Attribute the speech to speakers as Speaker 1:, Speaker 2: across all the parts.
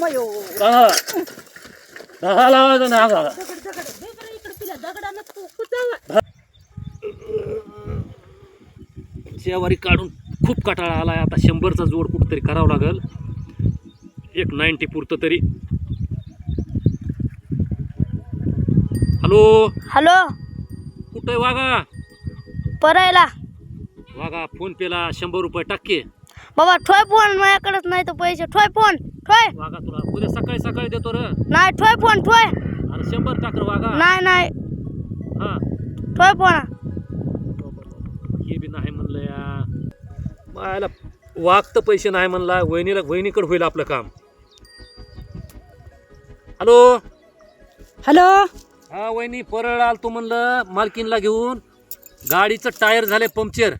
Speaker 1: मयो.
Speaker 2: दहा दहा लावायचं ना दहा
Speaker 1: दगड दगड. दे बरं इकडे तिला दगडानं तू कुचावं.
Speaker 2: शेवारी काढून खूप कटाळा आलाय. आता शंभरचा जोड कुठंतरी करावं लागल. एक नाईन्टी पुरतं तरी. हॅलो?
Speaker 3: हॅलो?
Speaker 2: कुठं आहे वागा
Speaker 3: परायला.
Speaker 2: वागा फोन पेला. शंभर रुपये टाके
Speaker 3: बाबा ठोय फोन. माझ्याकडेच नाही तर पैसे. ठोय फोन. ठोय.
Speaker 2: वागा तुला. उद्या सकाळी सकाळी देतो र.
Speaker 3: नाही ठोय फोन ठोय.
Speaker 2: अरे शंभर टाक रे वागा.
Speaker 3: नाही नाही.
Speaker 2: हा.
Speaker 3: ठोय फोन.
Speaker 2: हे बी नाही म्हणलं या. मायला वाघ तर पैसे नाही म्हणला. वहिनीला वहिनीकडे होईल आपलं काम. हॅलो?
Speaker 1: हॅलो?
Speaker 2: हा वहिनी परळ आल तो म्हणलं मालकीनला घेऊन. गाडीचं टायर झाले पंक्चर.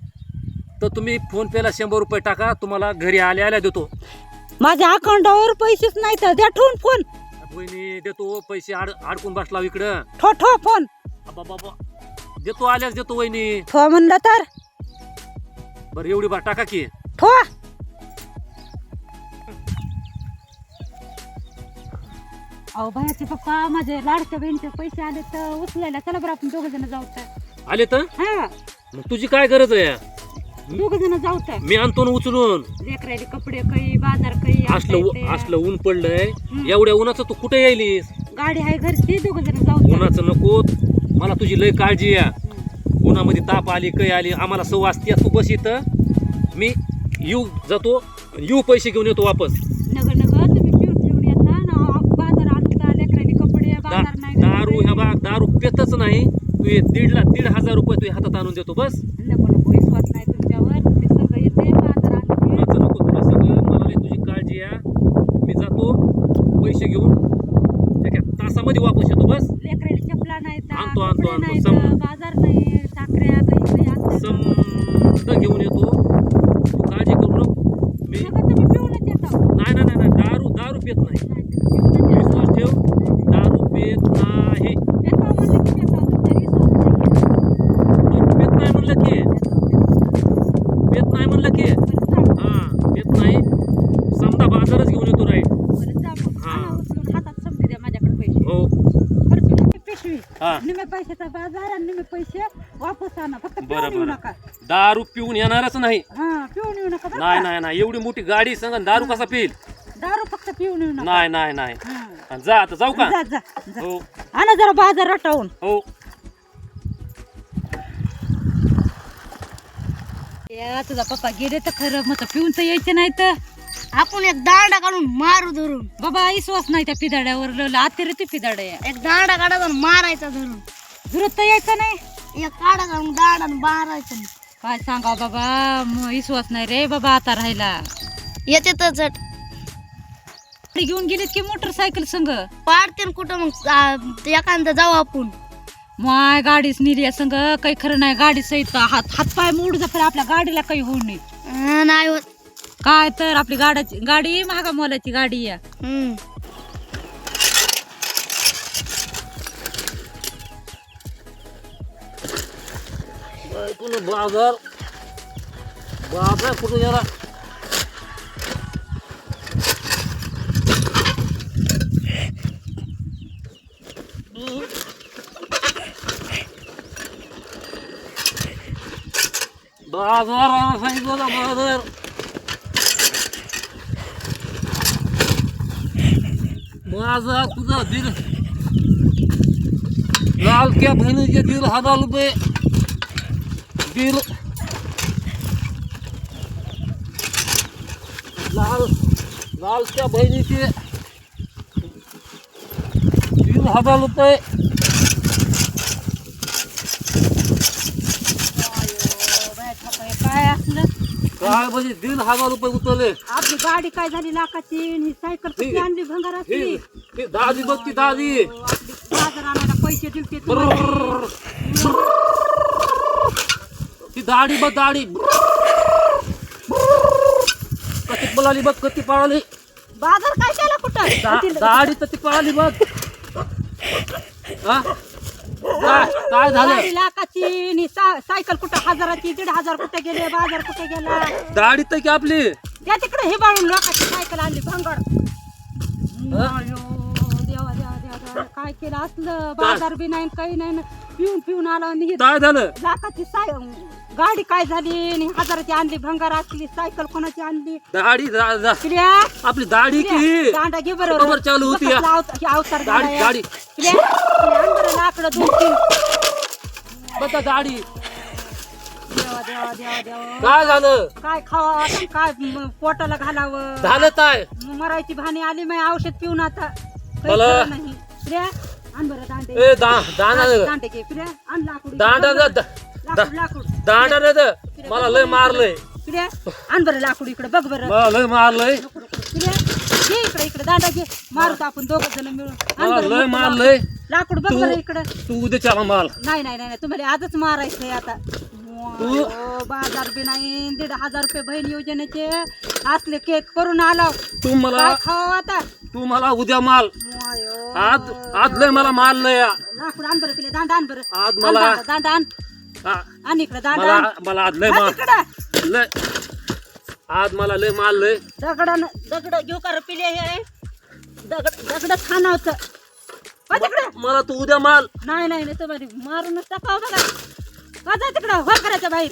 Speaker 2: तर तुम्ही फोन पेला शंभर रुपये टाका. तुम्हाला घरी आल्या आल्या देतो.
Speaker 1: माझ्या अकाउंटावर पैसेच नाही तर द्या ठेवून फोन.
Speaker 2: वहिनी देतो पैसे आड अडकून बसला इकडं.
Speaker 1: ठो ठो फोन.
Speaker 2: अबा बाबा देतो आल्यास देतो वहिनी.
Speaker 1: ठो म्हणलं तर.
Speaker 2: बरं एवढी बार टाका की.
Speaker 1: ठो. अहो भयाचे पप्पा माझे लाडक्या बहिणीचे पैसे आले तर उचलायला चला बरं आपण दोघ जण जाऊ तर.
Speaker 2: आले तर?
Speaker 1: हा.
Speaker 2: मग तुझी काय गरज आहे?
Speaker 1: दोघ जण जाऊ तर
Speaker 2: मी आणतो ना उचलून.
Speaker 1: लेकरायले कपडे काही बाजार काही
Speaker 2: असलं
Speaker 1: आणता
Speaker 2: उ-. असलं ऊन पडलंय. एवढ्या उन्हाचं तू कुठे यायलीस?
Speaker 1: गाडी आहे घरची दोघ जण जाऊ.
Speaker 2: उन्हाचं नको. मला तुझी लय काळजी आहे. उन्हामध्ये ताप आली कै आली आम्हाला सव असते तू बस इथं. मी येऊ जातो येऊ पैसे घेऊन येतो वापस.
Speaker 1: नग नग तुम्ही पिऊन ठेवून येता ना बाजार आणून का लेकरायले कपडे
Speaker 2: दा-
Speaker 1: बाजार नाही
Speaker 2: दारू ह्या बा दारू पेतच नाही. तू हे दीडला दीड हजार रुपये तुझ्या हातात आणून देतो बस.
Speaker 1: नको नको विश्वास नाही तुमच्यावर मी सगळं येते बाजार आणते
Speaker 2: उन्हाचं नको तुला सगळं मला लय तुझी काळजी आहे मी जातो पैसे घेऊन एका तासामध्ये वापस येतो बस
Speaker 1: लेकरायले चपला नाही
Speaker 2: आणतो, आणतो, आणतो.
Speaker 1: नाही
Speaker 2: सम-
Speaker 1: बाजार नाही साखऱ्या काही काही आणते
Speaker 2: समजा घेऊन येतो. तू काळजी करू नको. मी नाही नाही नाही दारू दारू पेत नाही. विश्वास ठेव. दारू पेत नाही. पेत नाही म्हणलं की. पेत नाही म्हणलं की. हा पेत नाही. समजा बाजारच घेऊन येतो राईट. हा. हो हा.
Speaker 1: निम्मे पैशाचा बाजार आणि निम्मे पैसे वापस आणा. फक्त
Speaker 2: बरं
Speaker 1: नका.
Speaker 2: दारू पिऊन येणारच नाही.
Speaker 1: हा पिऊन येऊ नका बरं
Speaker 2: नाही
Speaker 1: का?
Speaker 2: नाही नाही. एवढी मोठी गाडी सांग दारू कसा पिईल?
Speaker 1: दारू फक्त पिऊन येऊ नका.
Speaker 2: नाही नाही नाही.
Speaker 1: हा.
Speaker 2: आणि जा आता जाऊ का?
Speaker 1: जा जा जा.
Speaker 2: हो.
Speaker 1: आणा जरा बाजार रटावून.
Speaker 2: हो.
Speaker 1: या तुझा पप्पा गेले तर खरं मग पिऊन तर यायचे नाही तर.
Speaker 3: आपण एक दांडा काढून मारू धरून.
Speaker 1: बाबा विश्वास नाही त्या पिदाड्यावर. आते ते पिदाड्या
Speaker 3: एक दांडा काढायचा आणि मारायचा धरून.
Speaker 1: जुरत तर यायचं नाही.
Speaker 3: एक काढायचा आणि दांडा आणि मारायचं
Speaker 1: काय सांगा बाबा? विश्वास नाही रे बाबा आता राहिला
Speaker 3: येते तर झट.
Speaker 1: घेऊन गेलीत की मोटरसायकल संग?
Speaker 3: पाडते कुठं मग आ, एखादं जाऊ आपण.
Speaker 1: माय गाडीच नेली संग. काही खरं नाही गाडी सहित हात हातपाय मोडू जाईल आपल्या गाडीला काही होऊ नये.
Speaker 3: अं, नाही होत.
Speaker 1: काय तर आपली गाड्याची गाडी महागा मोलाची गाडी आहे.
Speaker 3: हम्म.
Speaker 2: कुठं बाजार? बाजार कुठं गेला बाजार आणायला सांगितलं होता बाजार. माझा तुझा दिल लालक्या बहिणीचे दीड हजार रुपये. दीड लाल लालच्या बहिणीचे दीड हजार रुपये।
Speaker 1: काय असलं
Speaker 2: काय म्हणजे दीड हजार रुपये उचलले?
Speaker 1: आपली गाडी काय झाली लाखाची आणि ही सायकल कशी. आणली भंगाराची
Speaker 2: ही ही दादी बघ ती दादी
Speaker 1: बाजार आणायला पैसे दिलते
Speaker 2: दाढी बघ दाढी. कशी पळाली बघ कधी पळाली.
Speaker 1: बाजार काय केला कुठं?
Speaker 2: दा- दाढी तर ती पळाली बघ. हा? काय काय झालं?
Speaker 1: लाखाची सा- सायकल कुठं? हजाराची दीड हजार कुठे गेले बाजार कुठे गेला?
Speaker 2: दाढी तर की आपली?
Speaker 1: त्या तिकडे हे बाळून लाखाची सायकल आणली अयो, देवा देवा देवा देवा काय केलं? असलं बाजार बी नाही काही नाही न. पिऊन पिऊन आला आणि हे
Speaker 2: काय झालं?
Speaker 1: लाखाची साय गाडी काय झाली? आणि हजाराची आणली भंगार असली सायकल कोणाची आणली?
Speaker 2: दाढी
Speaker 1: पिल्या
Speaker 2: आपली दाढी की?
Speaker 1: दांडा घे बरोबर
Speaker 2: बरोबर चालू होती या.
Speaker 1: अवतार
Speaker 2: दाढी. दाढी.
Speaker 1: आण बरं लाकडं दोन तीन.
Speaker 2: बघा दाढी.
Speaker 1: देवा देवा देवा देवा.
Speaker 2: काय झालं?
Speaker 1: काय खावा आता काय म, पोटाला घालावं?
Speaker 2: झालं काय?
Speaker 1: मरायची भाणी आली माय औषध पिऊन आता. काही
Speaker 2: मला-
Speaker 1: खरं नाही. प्रिया आण बरं दांडे.
Speaker 2: ए दा दांडा
Speaker 1: दांडे घे. प्रिया आण लाकूड.
Speaker 2: दांडा
Speaker 1: इकडं.
Speaker 2: दा-
Speaker 1: लाकूड लाकूड.
Speaker 2: दांडा नाही तर मला लय मारलंय.
Speaker 1: आण बरं लाकूड इकडे बघ बरं.
Speaker 2: मला लय मारलंय.
Speaker 1: घे इकडे इकडे दांडा घे. मारूत आपण दोघं जण मिळून. आण
Speaker 2: मला
Speaker 1: बरं
Speaker 2: लय
Speaker 1: मोठं
Speaker 2: मारलंय.
Speaker 1: लाकूड. लाकूड बघ बरं इकडं.
Speaker 2: तू उद्याच्या माल.
Speaker 1: नाही नाही नाही नाही, तुम्हाला आजच मारायचंय आता. बाजार बी नाही दीड हजार रुपये बहीण योजनेचे असले केक करून आला
Speaker 2: तू मला
Speaker 1: काय खावा आता?
Speaker 2: तू मला उद्या माल. आज आज लय मला मारलंय
Speaker 1: लाकूड आण बरं पिले दांडा आण बरं.
Speaker 2: आज
Speaker 1: आण
Speaker 2: मला
Speaker 1: दांडा, दांडा आण.
Speaker 2: हा,
Speaker 1: आण इकडे
Speaker 2: मला मला आज लय
Speaker 1: इकडं
Speaker 2: लय आज मला लय मारलंय
Speaker 1: दगडानं दगड घेऊ का रे पिले हे? दगड दगड खानावचं हो तिकडे.
Speaker 2: मला तू उद्या माल.
Speaker 1: नाही नाही नाही तुम्हाला मारूनच टाकावं बघा. जा तिकडं. हो घराच्या बाहेर.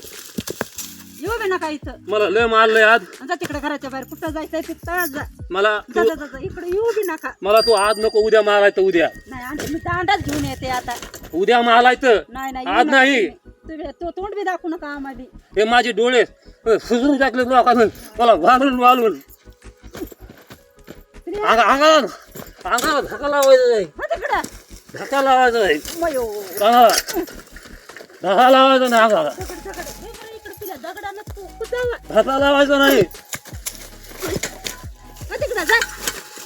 Speaker 1: येऊ बी नका इथं.
Speaker 2: मला लय मारलंय आज.
Speaker 1: जा तिकडे घराच्या बाहेर. कुठं जायचंय ते तळात जा.
Speaker 2: मला
Speaker 1: जा
Speaker 2: तू
Speaker 1: जा, जा जा. इकडे येऊ बी नका.
Speaker 2: मला तू आज नको उद्या मारायचं उद्या.
Speaker 1: नाही आणि मी दांडाच घेऊन येते आता.
Speaker 2: उद्या मारायचं
Speaker 1: नाही नाही येऊ
Speaker 2: आज
Speaker 1: नका
Speaker 2: नाही.
Speaker 1: तुम्ही. तुम्ही तो तोंड बी दाखवू नका आम्हाला
Speaker 2: हे माझे डोळे सुजून टाकले लोकांना. मला वाळून वाळून अंगा अंगाला अंगाला धक्का लावायचं नाही
Speaker 1: हो तिकडं.
Speaker 2: धक्का लावायचा नाही
Speaker 1: मयो.
Speaker 2: अंगाला धक्का लावायचा नाही अंगाला
Speaker 1: दगड दगड हे बरं इकडे पिल्या दगडानं तू कुठं?
Speaker 2: धक्का लावायचा नाही.
Speaker 1: तिकडं जा.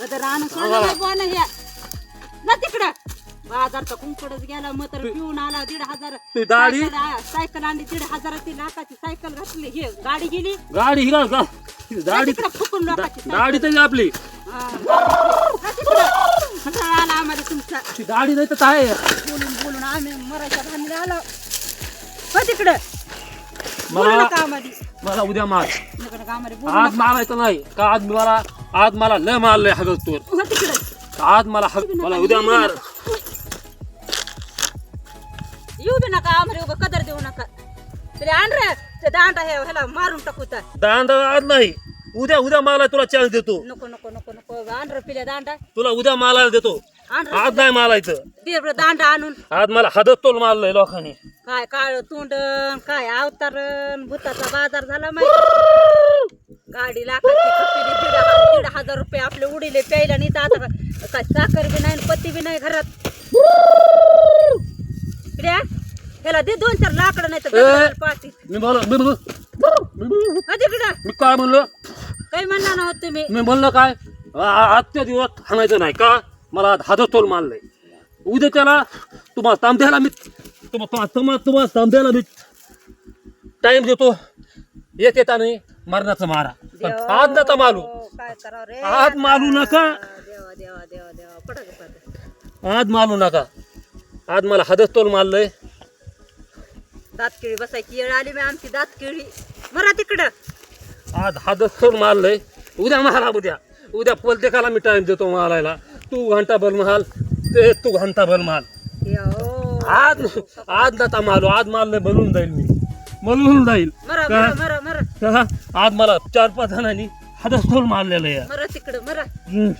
Speaker 1: आता रान सोडलं नाही बुवा ना ह्या जा तिकडं. बाजारचा कुंकडच गेला मग तर पिऊन आला दीड हजार.
Speaker 2: तू दाढी?
Speaker 1: सायकल आ- सायकल आणली दीड हजाराची लाखाची सायकल घातली. हे गाडी गेली?
Speaker 2: गाडी दाढी
Speaker 1: तिकडं फुकून लोकांची सायकल.
Speaker 2: दाढी तरी आपली.
Speaker 1: हा, जा तिकडं. कंटाळा आला आम्हाला तुमचा.
Speaker 2: ती दाढी नाही तर आहे
Speaker 1: बोलून बोलून आम्ही मरायच्या भांडीला आलो. हो तिकडं. बोलू
Speaker 2: मला
Speaker 1: नका आम्हाला.
Speaker 2: मला उद्या मार.
Speaker 1: नका नका आम्हाला बोलू
Speaker 2: आज मारायचं नाही. का आज मला आज मला लय मारलंय हगत तोर
Speaker 1: नका. हो तिकडं
Speaker 2: आज मला हग मला उद्या मार.
Speaker 1: तरी आण रे. ते दांडा हे ह्याला मारून टाकू तर.
Speaker 2: दांडा आज नाही. उद्या उद्या मला तुला चान्स देतो.
Speaker 1: नको नको नको नको. आण रे पिल्या दांडा.
Speaker 2: तुला उद्या मालायला देतो.
Speaker 1: आण रे
Speaker 2: आज नाही मालायचं.
Speaker 1: दे दांडा आणून.
Speaker 2: आज मला हदत तोल मारलंय लोकांनी.
Speaker 1: काय काळ तोंडन काय अवतारण भूताचा बाजार झाला माहिती. गाडी लाखाची खपली दीड हा- दीड हजार रुपये आपले उडीले प्यायला नाही तर आता काय साखर बी नाही पत्ती बी नाही घरात. ह्याला दे दोन चार लाकडं नाही तर
Speaker 2: मी बोल मी बोल-
Speaker 1: तिकडं.
Speaker 2: मी काय म्हणलं?
Speaker 1: काही म्हणला ना होत तुम्ही.
Speaker 2: मी म्हणलं काय? आजच्या दिवस थांबायचं नाही का? मला हदत तोल मारलंय. उद्या त्याला तुम्हाला तांब्याला मी तुम्हाला तुम्हाला तांब्याला मी टाइम देतो. येत येता नाही मरणाचं मारा. पण आज नका मारू.
Speaker 1: काय करावं रे?
Speaker 2: आज मारू नका.
Speaker 1: देवा देवा देवा देवा. पटक पटक
Speaker 2: आज मारू नका. आज मला हदत तोल मारलंय.
Speaker 1: दात किळी बसायची. येळ आली मी आमची दात किळी. मरा तिकडं.
Speaker 2: आज तोल मारलंय. उद्या मारा उद्या. उद्या प्रत्येकाला मी टाइम देतो मारायला. तू घंटा भर माल ते तू घंटा भर माल.
Speaker 1: यो.
Speaker 2: आज आज नका मारू आज मारलंय बनून जाईल मी. बनवून जाईल.
Speaker 1: मरा
Speaker 2: का?
Speaker 1: मरा मरा मरा.
Speaker 2: का? आज मला चार पाच जणांनी तोल मारलेलं आहे.
Speaker 1: मरा तिकडं मरा.
Speaker 2: हम्म.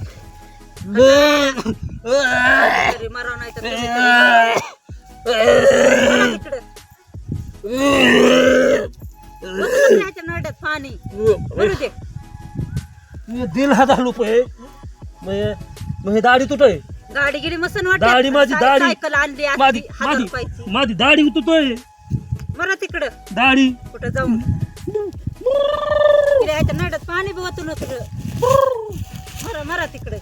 Speaker 1: तरी मरा नाही तर मरा तिकडं. त्याच्या नरड्यात पाणी. मरू दे.
Speaker 2: दीड हजार रुपये मग मग हे दाढी तुटय.
Speaker 1: गाडी गेली मसन
Speaker 2: दाढी माझी
Speaker 1: वाटत
Speaker 2: दाढी.
Speaker 1: सायकल आणली
Speaker 2: माझी माझी
Speaker 1: रुपयाची
Speaker 2: माझी दाढी तुटय.
Speaker 1: मरा तिकडं.
Speaker 2: दाढी.
Speaker 1: कुठं जाऊन नरड्यात पाणी बी ओतून तिकडं. मरा मरा तिकडं.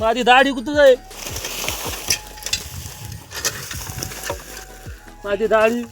Speaker 2: माझी दाढी कुठं आहे? माझी दाढी.